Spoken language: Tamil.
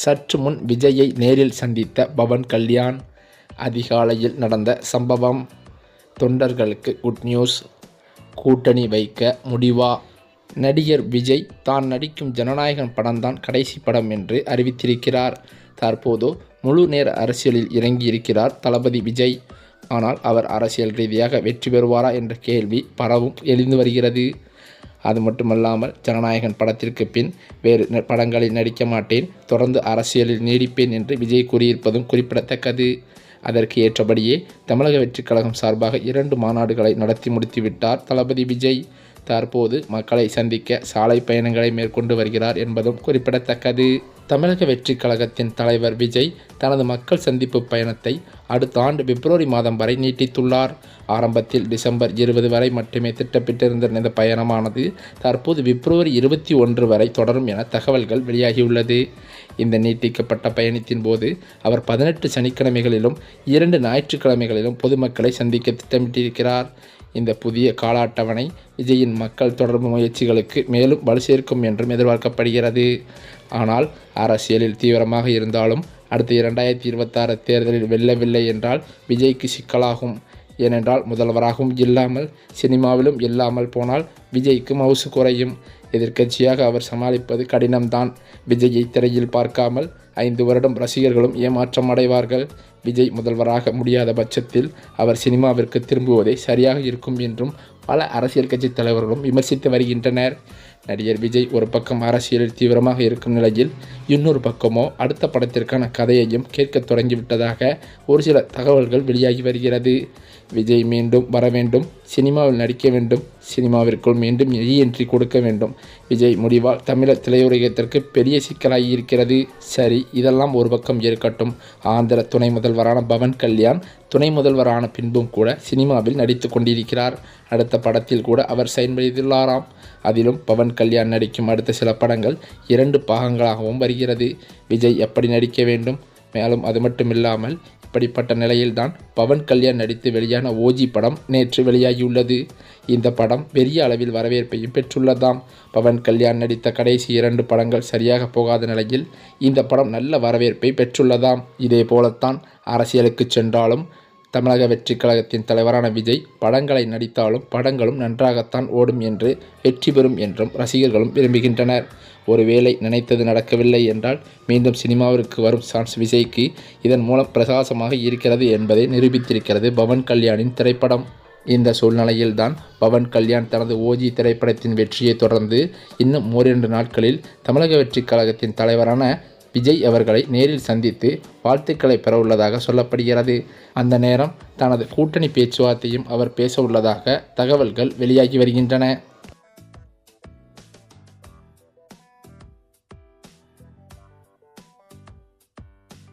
சற்று முன் விஜயை நேரில் சந்தித்த பவன் கல்யாண். அதிகாலையில் நடந்த சம்பவம். தொண்டர்களுக்கு குட் நியூஸ் கூட்டணி வைக்க முடிவா? நடிகர் விஜய் தான் நடிக்கும் ஜனநாயகன் படம்தான் கடைசி படம் என்று அறிவித்திருக்கிறார். தற்போது முழு நேர அரசியலில் இறங்கியிருக்கிறார் தளபதி விஜய். ஆனால் அவர் அரசியல் ரீதியாக வெற்றி பெறுவாரா என்ற கேள்வி பரவும் எழுந்து வருகிறது. அது மட்டுமல்லாமல் ஜனநாயகன் படத்திற்கு பின் வேறு படங்களில் நடிக்க மாட்டேன் தொடர்ந்து அரசியலில் நீடிப்பேன் என்று விஜய் கூறியிருப்பதும் குறிப்பிடத்தக்கது. அதற்கு ஏற்றபடியே தமிழக வெற்றிக் கழகம் சார்பாக இரண்டு மாநாடுகளை நடத்தி முடித்துவிட்டார் தளபதி விஜய். தற்போது மக்களை சந்திக்க சாலை பயணங்களை மேற்கொண்டு வருகிறார் என்பதும் குறிப்பிடத்தக்கது. தமிழக வெற்றி கழகத்தின் தலைவர் விஜய் தனது மக்கள் சந்திப்பு பயணத்தை அடுத்த ஆண்டு பிப்ரவரி மாதம் வரை நீட்டித்துள்ளார். ஆரம்பத்தில் டிசம்பர் இருபது வரை மட்டுமே திட்டமிட்டிருந்த இந்த பயணமானது தற்போது பிப்ரவரி இருபத்தி ஒன்று வரை தொடரும் என தகவல்கள் வெளியாகியுள்ளது. இந்த நீட்டிக்கப்பட்ட பயணத்தின் போது அவர் பதினெட்டு சனிக்கிழமைகளிலும் இரண்டு ஞாயிற்றுக்கிழமைகளிலும் பொதுமக்களை சந்திக்க திட்டமிட்டிருக்கிறார். இந்த புதிய கால அட்டவணை விஜயின் மக்கள் தொடர்பு முயற்சிகளுக்கு மேலும் வலு சேர்க்கும் என்றும் எதிர்பார்க்கப்படுகிறது. ஆனால் அரசியலில் தீவிரமாக இருந்தாலும் அடுத்த இரண்டாயிரத்தி இருபத்தாறு தேர்தலில் வெல்லவில்லை என்றால் விஜய்க்கு சிக்கலாகும். ஏனென்றால் முதல்வராகவும் இல்லாமல் சினிமாவிலும் இல்லாமல் போனால் விஜய்க்கு மவுசு குறையும். எதிர்க்கட்சியாக அவர் சமாளிப்பது கடினம்தான். விஜயை திரையில் பார்க்காமல் ஐந்து வருடம் ரசிகர்களும் ஏமாற்றம் அடைவார்கள். விஜய் முதல்வராக முடியாத பட்சத்தில் அவர் சினிமாவிற்கு திரும்புவதே சரியாக இருக்கும் என்றும் பல அரசியல் கட்சி தலைவர்களும் விமர்சித்து வருகின்றனர். நடிகர் விஜய் ஒரு பக்கம் அரசியலில் தீவிரமாக இருக்கும் நிலையில் இன்னொரு பக்கமோ அடுத்த படத்திற்கான கதையையும் கேட்கத் தொடங்கிவிட்டதாக ஒரு சில தகவல்கள் வெளியாகி வருகிறது. விஜய் மீண்டும் வர வேண்டும் சினிமாவில் நடிக்க வேண்டும் சினிமாவிற்குள் மீண்டும் ரீஎன்ட்ரி கொடுக்க வேண்டும். விஜய் முடிவால் தமிழர் திரையுலகத்திற்கு பெரிய சிக்கலாகி இருக்கிறது. சரி இதெல்லாம் ஒரு பக்கம் இருக்கட்டும். ஆந்திர துணை முதல்வரான பவன் கல்யாண் துணை முதல்வரான பின்பும் கூட சினிமாவில் நடித்து கொண்டிருக்கிறார். அடுத்த படத்தில் கூட அவர் சைன் செய்துள்ளாராம். அதிலும் பவன் கல்யாண் நடிக்கும் அடுத்த சில படங்கள் இரண்டு பாகங்களாகவும் வருகிறது. விஜய் எப்படி நடிக்க வேண்டும்? மேலும் அது மட்டுமில்லாமல் அப்படிப்பட்ட நிலையில்தான் பவன் கல்யாண் நடித்து வெளியான ஓஜி படம் நேற்று வெளியாகியுள்ளது. இந்த படம் பெரிய அளவில் வரவேற்பையும் பெற்றுள்ளதாம். பவன் கல்யாண் நடித்த கடைசி இரண்டு படங்கள் சரியாக போகாத நிலையில் இந்த படம் நல்ல வரவேற்பை பெற்றுள்ளதாம். இதே போலத்தான் அரசியலுக்கு சென்றாலும் தமிழக வெற்றி கழகத்தின் தலைவரான விஜய் படங்களை நடித்தாலும் படங்களும் நன்றாகத்தான் ஓடும் என்று வெற்றி பெறும் என்றும் ரசிகர்களும் விரும்புகின்றனர். ஒருவேளை நினைத்தது நடக்கவில்லை என்றால் மீண்டும் சினிமாவிற்கு வரும் சான்ஸ் விஜய்க்கு இதன் மூலம் பிரகாசமாக இருக்கிறது என்பதை நிரூபித்திருக்கிறது பவன் கல்யாணின் திரைப்படம். இந்த சூழ்நிலையில்தான் பவன் கல்யாண் தனது ஓஜி திரைப்படத்தின் வெற்றியை தொடர்ந்து இன்னும் ஓரிரண்டு நாட்களில் தமிழக வெற்றி கழகத்தின் தலைவரான விஜய் அவர்களை நேரில் சந்தித்து வாழ்த்துக்களை பெறவுள்ளதாக சொல்லப்படுகிறது. அந்த நேரம் தனது கூட்டணி பேச்சுவார்த்தையும் அவர் பேசவுள்ளதாக தகவல்கள் வெளியாகி வருகின்றன.